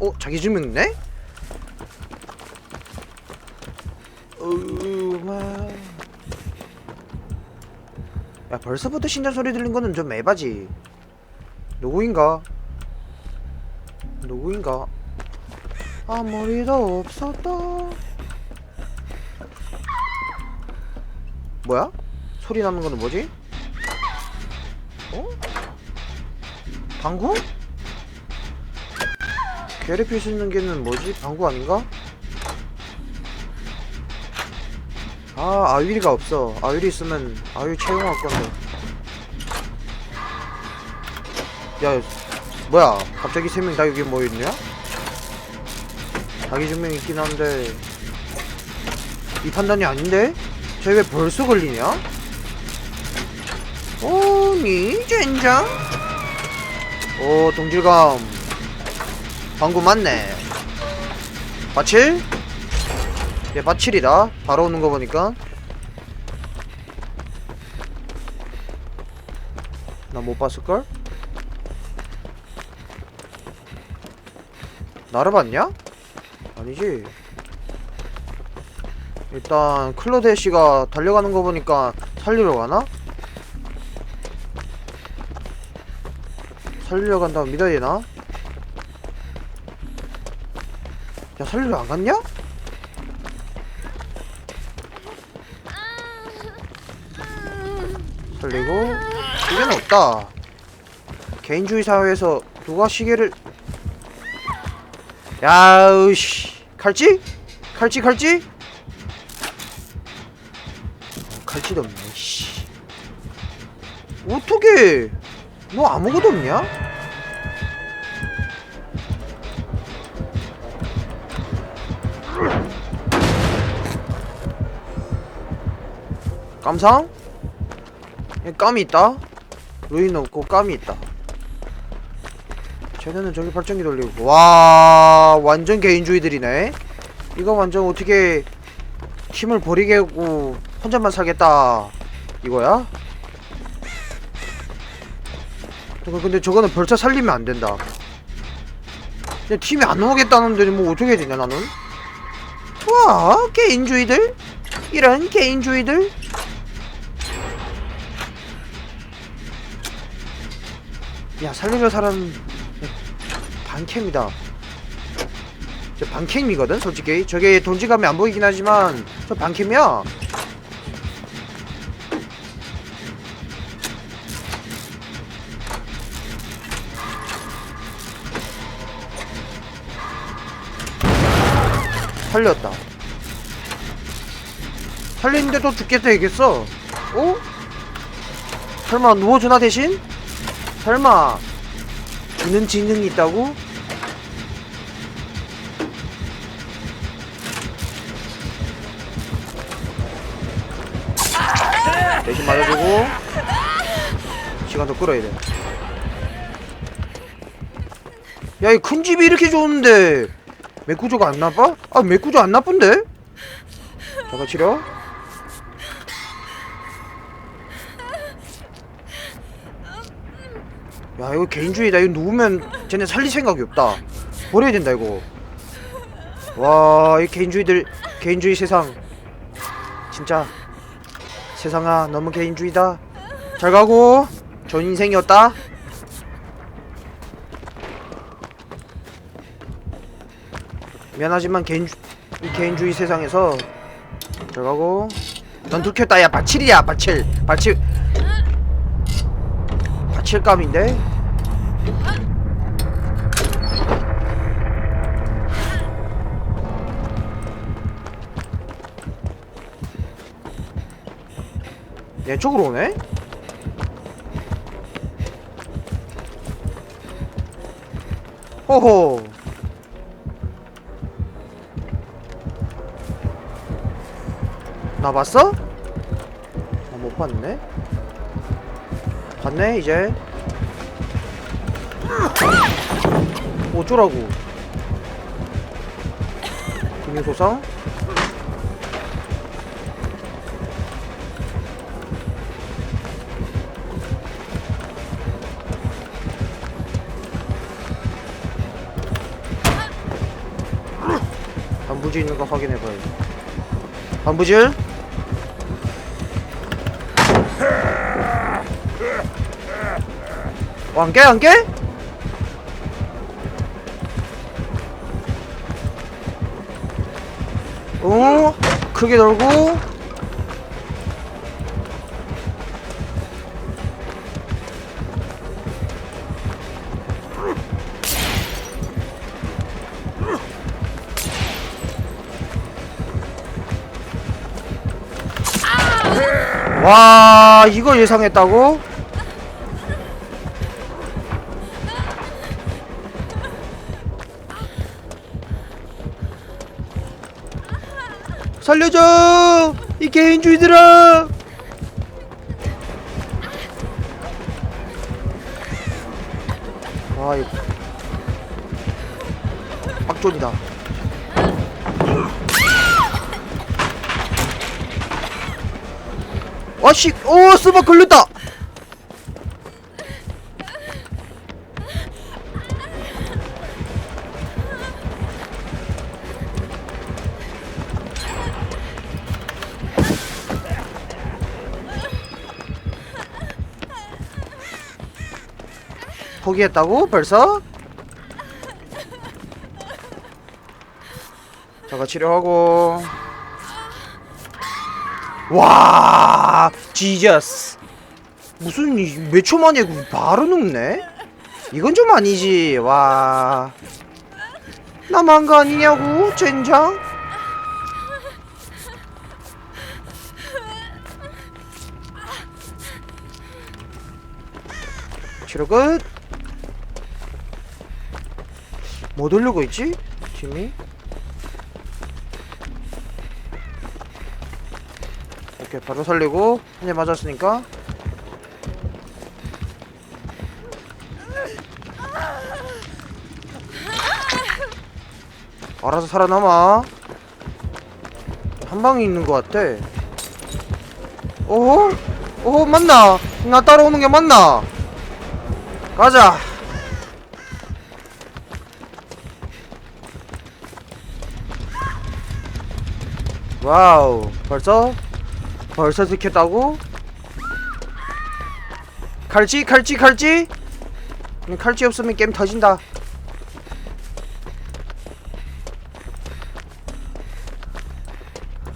어 자기? 으마 야 벌써부터 신전 소리 들린 거는 좀 에바지 누구인가? 누구인가? 아무리도 없었다 뭐야? 소리 나는 거는 뭐지? 어? 방구? 괴롭힐 수 있는 게는 뭐지? 방구 아닌가? 아 아유리가 없어 아유리 있으면 아유리 채용할 건데 야 뭐야 갑자기 세 명 다 여기 모여있냐? 자기 증명 있긴 한데 이 판단이 아닌데? 쟤 왜 벌써 걸리냐? 오니 젠장? 오 동질감 방구 맞네 마칠? 얘 마칠이다 바로 오는 거 보니까 나 못 봤을걸? 나를 봤냐? 아니지 일단 클로데 씨가 달려가는 거 보니까 살리러 가나? 살리러 간다면 믿어야 되나? 야 살리러 안 갔냐? 살리고 시계는 없다 개인주의 사회에서 누가 시계를 야으씨 칼찌? 칼찌 칼찌? 어, 칼찌도 없네 씨 어떻게 너 아무것도 없냐? 예, 깜이 있다. 루인 없고 깜이 있다. 쟤네는 저기 발전기 돌리고 와 완전 개인주의들이네. 이거 완전 어떻게 팀을 버리게 하고 혼자만 살겠다 이거야? 저거 근데 저거는 벌써 살리면 안 된다. 근데 팀이 안 오겠다는데 뭐 어떻게 해야 되냐 나는? 와 개인주의들 이런 개인주의들 야 살리려 사람 반캠이다. 저 반캠이거든 솔직히. 저게 돈지감이 안 보이긴 하지만 저 반캠이야. 살렸다. 살리는데도 죽겠다 얘기했어. 어? 설마 누워주나 대신? 설마 주는 지능이 있다고? 대신 맞아주고 시간 더 끌어야 돼. 야, 이 큰 집이 이렇게 좋은데 맥구조가 안 나빠? 아, 맥구조 안 나쁜데? 잠깐 치료. 야 이거 개인주의다. 이거 누우면 쟤네 살릴 생각이 없다. 버려야 된다 이거. 와 이 개인주의들 개인주의 세상. 진짜 세상아 너무 개인주의다. 잘 가고. 좋은 인생이었다. 미안하지만 개인주 이 개인주의 세상에서 잘 가고. 넌 들켰다 야 바칠이야 바칠. 바칠. 바칠감인데 얘 쪽으로 오네? 호호 나 봤어? 아, 못 봤네. 봤네 이제. 어쩌라고. 근육 소상 반부질 있는 거 확인해봐요 반부질 어, 안 깨? 안 깨? 어? 크게 돌고 와 이걸 예상했다고? 살려줘! 이 개인주의들아! 와 이거. 빡존이다 아씨 오 스바 걸렸다. 포기했다고 벌써? 자가 치료하고. 와 지저스 무슨 몇 초 만에 그 바로 눕네? 이건 좀 아니지 와 나만 거 아니냐고 젠장 치료 끝. 뭐 돌리고 있지? 팀이? 오케이 바로 살리고 한 대 맞았으니까 알아서 살아남아 한 방에 있는 것 같아 오호? 오호 맞나? 나 따라오는 게 맞나? 가자. 와우, 벌써? 벌써 들켰다고? 칼찌, 칼찌, 칼찌? 음, 칼찌 없으면 게임 터진다.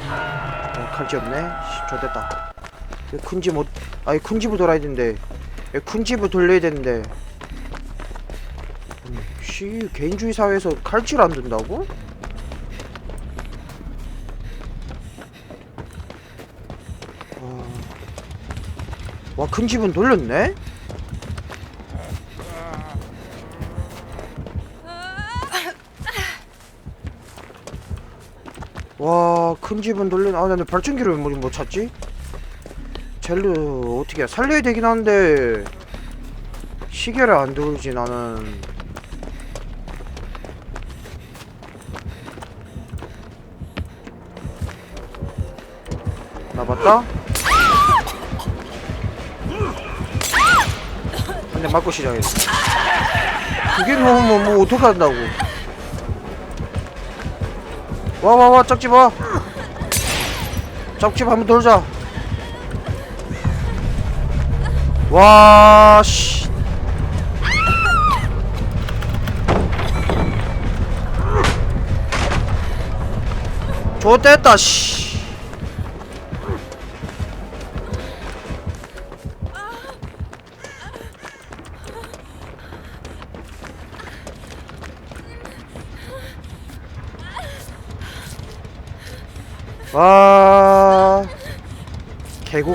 어, 칼찌 없네. 씨, 좋됐다. 큰 집 못, 아니 큰 집을 돌아야 되는데. 예, 큰 집을 돌려야 되는데 아니, 씨 개인주의 사회에서 칼질 안 된다고? 와 큰 집은 돌렸네? 와 큰 집은 돌린 아나 근데 발전기를 왜못 찾지? 젤르 어떻게 살려야 되긴 한데 시계를 안 돌지 나는 나 봤다? 한대 맞고 시작했어 그게 너무 뭐, 뭐 어떡한다고 와와와 짝집 와 짝집 한번 돌자 와, 씨. 좋됐다, 씨.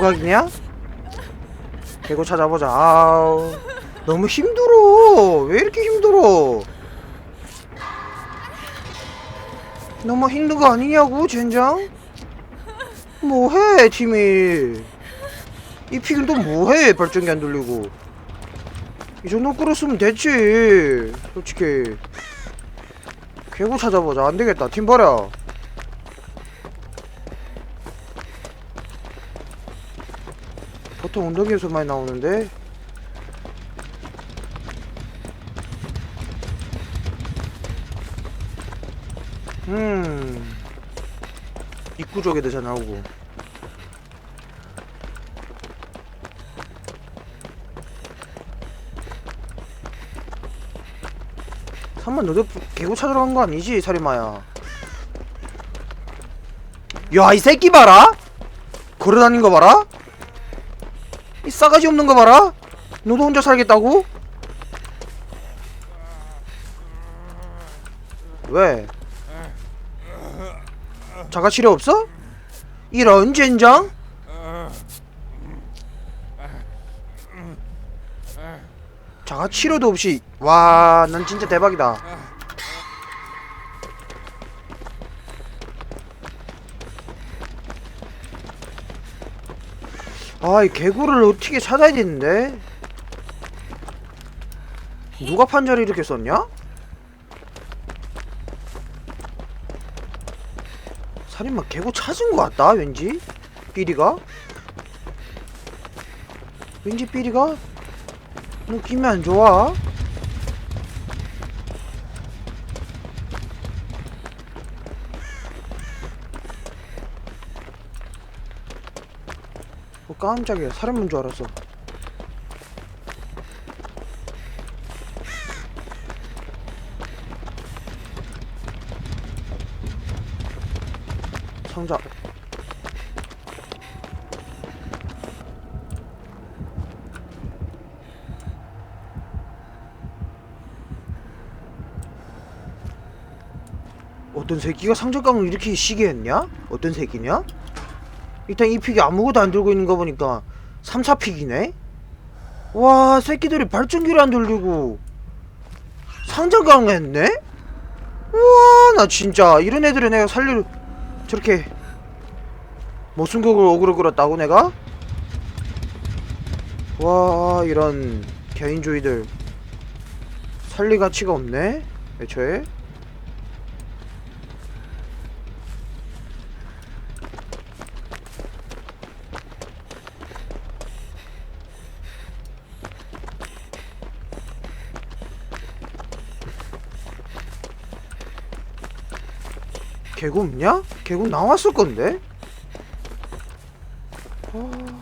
개고각이냐? 개고 찾아보자. 아우. 너무 힘들어. 왜 이렇게 힘들어? 너무 힘든 거 아니냐고, 젠장? 뭐해, 팀이. 이 픽은 또 뭐해, 발전기 안 돌리고. 이 정도 끌었으면 됐지. 솔직히. 개고 찾아보자. 안 되겠다. 팀 버려. 보통 언덕에서 많이 나오는데 음 입구 쪽에도 잘 나오고. 삼만 너도 개구 찾으러 간 거 아니지 살인마야? 야 이 새끼 봐라! 걸어다닌 거 봐라? 이 싸가지 없는 거 봐라? 너도 혼자 살겠다고? 왜? 자가 치료 없어? 이런 젠장? 자가 치료도 없이 와 난 진짜 대박이다 아 이 개구를 어떻게 찾아야 되는데? 누가 판자를 이렇게 썼냐? 살인마 개구 찾은 것 같다 왠지? 삐리가? 왠지 삐리가? 느낌이 안 좋아 깜짝이야 살인마인 줄 알았어 상자 어떤 새끼가 상자깡을 이렇게 시게 했냐? 어떤 새끼냐? 일단 이 픽이 아무것도 안 들고 있는 거 보니까 3, 4픽이네? 와 새끼들이 발전기를 안 돌리고 상자깡 했네? 우와 나 진짜 이런 애들은 내가 살릴 저렇게 모순국을 어그로 끌었다고 내가? 와 이런 개인주의들 살릴 가치가 없네 애초에 개구 없냐? 개구 나왔을 건데? 아.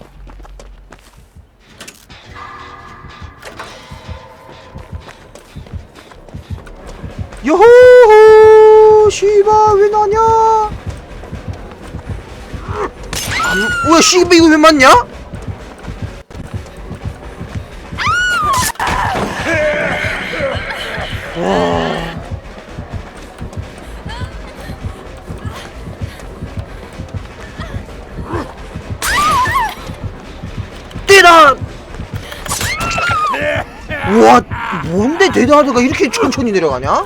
요호 씨바 왜 나냐? 안, 왜 씨바 이거 왜 맞냐? 대단하다가 이렇게 천천히 내려가냐?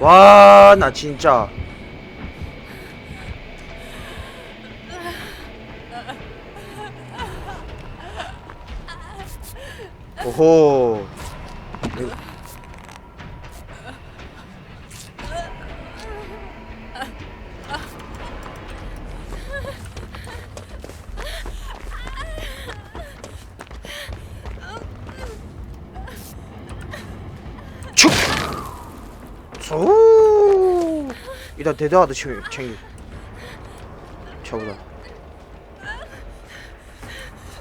와 나 진짜 오호 일단 대단하다 챙- 챙기 저보다.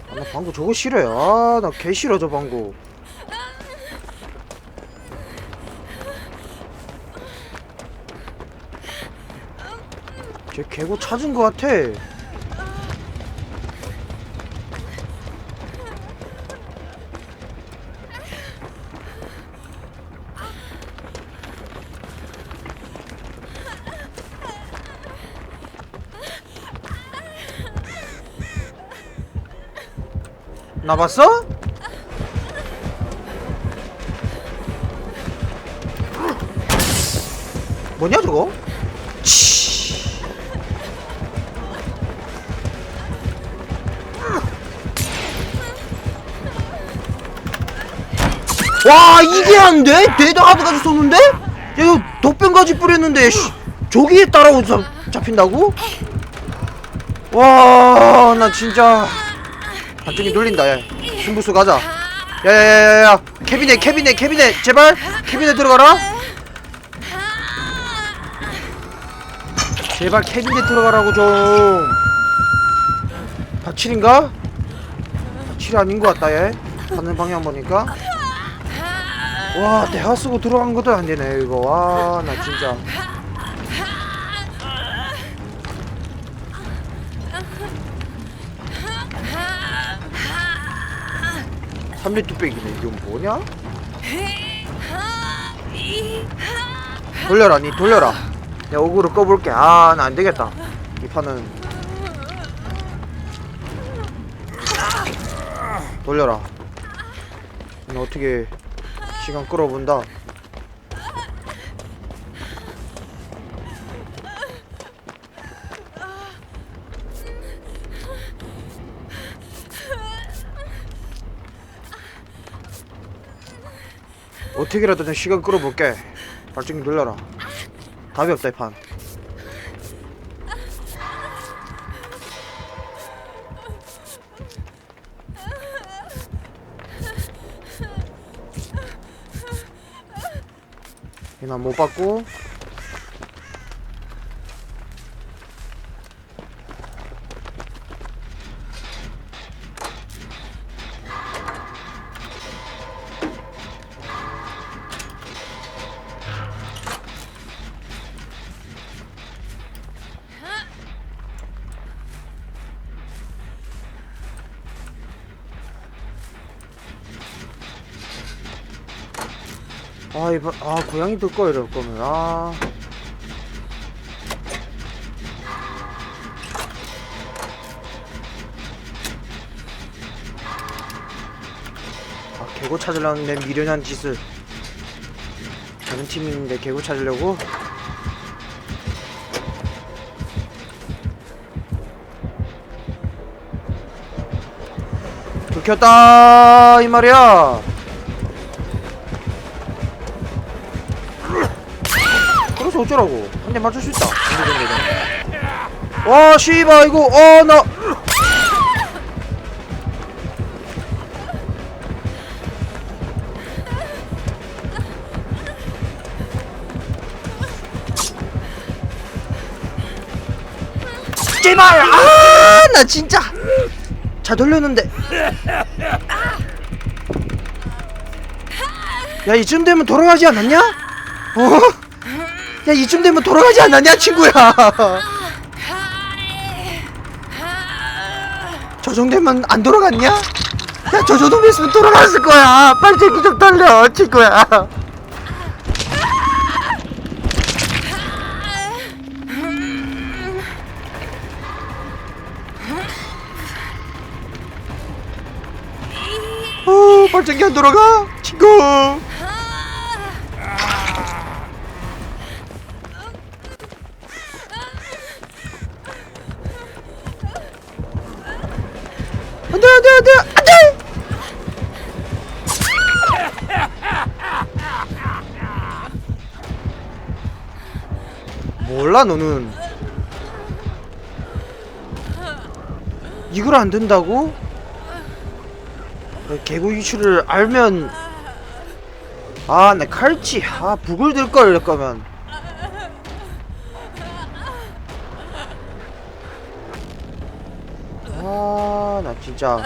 아, 나 방구 저거 싫어해 아나 개 싫어 저 방구. 쟤 개구 찾은 거 같아 나 봤어? 뭐냐 저거? 치. 와 이게 안 돼? 대다 하드까지 쏘는데? 야 이거 독병까지 뿌렸는데 씨, 저기에 따라오 잡, 잡힌다고? 와 나 진짜 반쪽이 놀린다. 야 승부수 가자. 야야야야야. 캐비넷 캐비넷 캐비넷. 제발. 캐비넷 들어가라. 제발 캐비넷 들어가라고 좀. 박칠인가? 박칠이 아닌 것 같다 얘. 가는 방향 보니까. 와 대화 쓰고 들어간 것도 안 되네 이거. 와 나 진짜 삼리 뚝배기네. 이게 뭐냐? 돌려라 니 돌려라. 내가 어그로 꺼볼게. 아나 안되겠다. 이 판은. 돌려라. 너 어떻게 시간 끌어본다 어떻게라도 내 시간 끌어볼게. 발전기 돌려라. 답이 없다 이판. 이만 못 받고 아 이번 아 고양이 들거 이럴 거면. 아. 아, 개고 찾으려는 내 미련한 짓을. 다른 있는데 개고 찾으려고? 들켰다 이 말이야 어쩌라고? 한 대 맞출 수 있다. 와 씨발 이거 어나. 제발 아나 진짜. 잘 돌렸는데. 야 이쯤 되면 돌아가지 않았냐? 어? 야 이쯤 되면 돌아가지 않았냐 친구야. 저 정도면 안 돌아갔냐? 야 저 정도면 있으면 돌아갔을 거야. 빨리 제기 좀 돌려 친구야. 어 발전기 안 돌아가 친구 너는. 이걸 안 된다고? 개구 이슈를 알면. 아내 칼치. 아 북을 들걸 이럴 거면. 아 나 진짜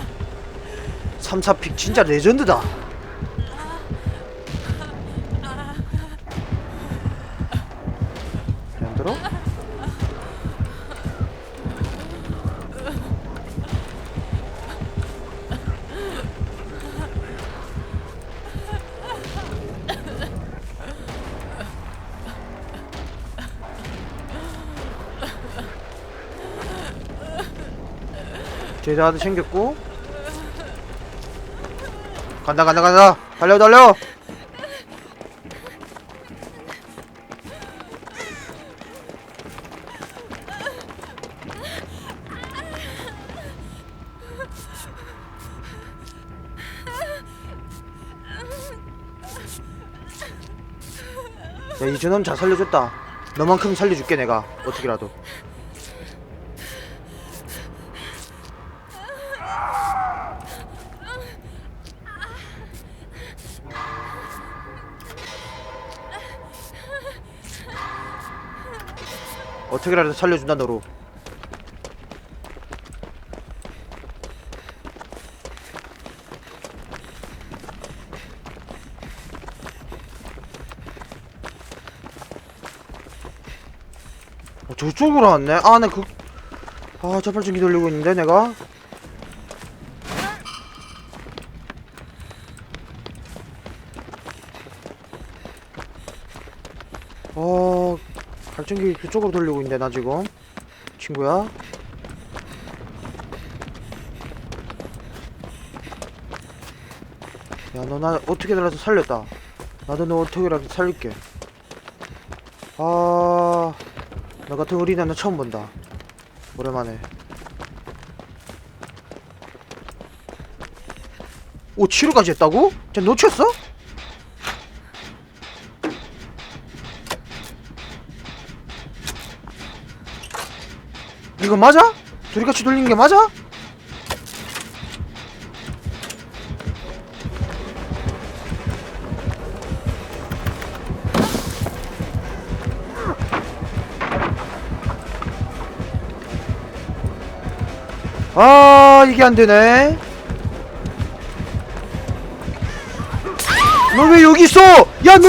3, 4픽 진짜 레전드다 제자도 챙겼고. 간다 간다 간다. 달려 달려. 야 이준원 잘 살려줬다. 너만큼 살려줄게 내가. 어떻게라도 어떻게라도 살려준다 너로. 어, 저쪽으로 왔네? 아나 그... 아 자팔증기 돌리고 있는데 내가? 어... 발전기 그쪽으로 돌리고 있는데 나 지금. 친구야. 야 너 나 어떻게라도 살렸다. 나도 너 어떻게라도 살릴게. 아 나 같은 어린애는 처음 본다. 오랜만에. 오 치료까지 했다고? 쟤 놓쳤어? 이거 맞아? 둘이 같이 돌리는 게 맞아? 아 이게 안 되네. 너 왜 여기 있어? 야너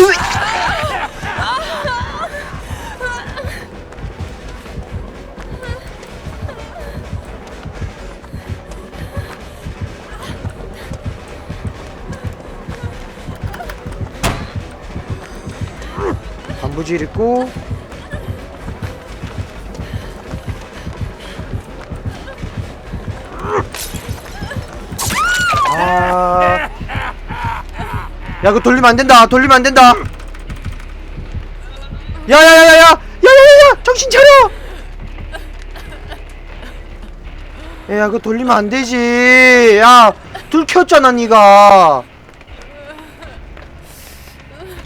왜? 반부질 있고 아. 야, 그거 돌리면 안 된다. 돌리면 안 된다. 야, 야, 야, 야, 야, 야, 야, 야, 야, 정신 차려. 야, 그거 돌리면 안 되지. 야, 둘 켰잖아, 니가.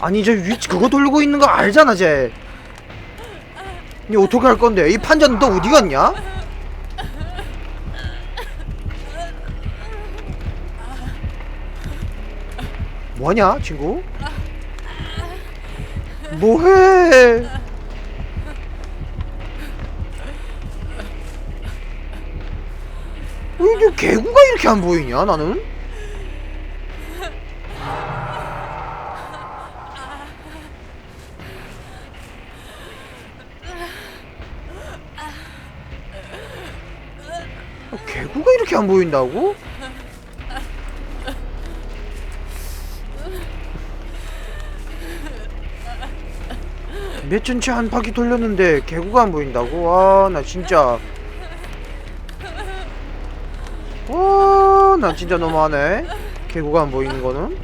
아니, 저 위치 그거 돌리고 있는 거 알잖아, 쟤. 니 어떻게 할 건데? 이 판자는 너 어디 갔냐? 뭐하냐 친구? 뭐해? 왜 이게 개구가 이렇게 안 보이냐 나는? 안 보인다고? 몇 전체 한 바퀴 돌렸는데 개구가 안 보인다고? 와나 진짜 와나 진짜 너무하네 개구가 안 보이는 거는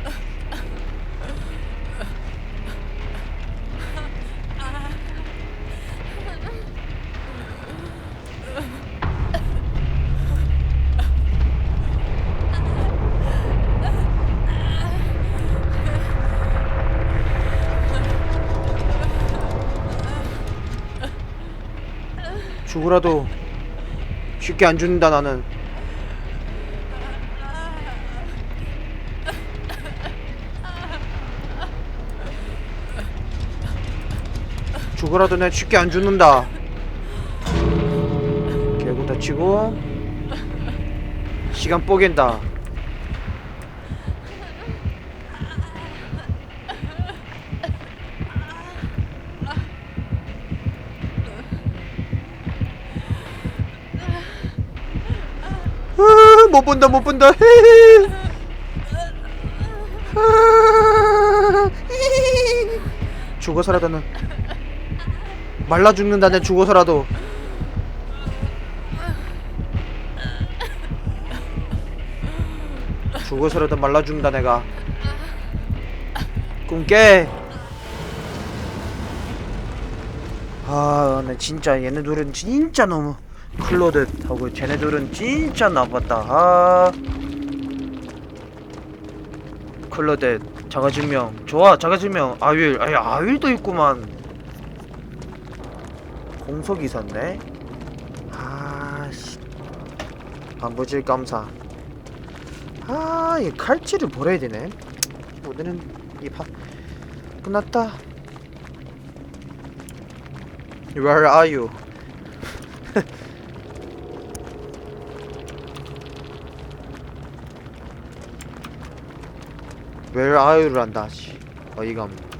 죽으라도 쉽게 안 죽는다 나는. 죽으라도 내 쉽게 안 죽는다. 개구 다 치고 시간 뽀갠다 못 본다 못 본다. 아, 죽어서라도는. 말라 죽는다 내 죽어서라도. 죽어서라도 말라 죽는다 내가. 꿈깨 아, 나 진짜 얘네 둘은 진짜 너무 클로드 하고 쟤네들은 진짜 나빴다. 아. 클로드 자가증명. 좋아 자가증명. 아윌 아이 아윌도 있구만. 공석이 있었네 아씨. 반부질 감사. 아이 칼질을 버려야 되네. 오늘은 이파 끝났다. Where are you? Are you를 한다 씨 어이가 없네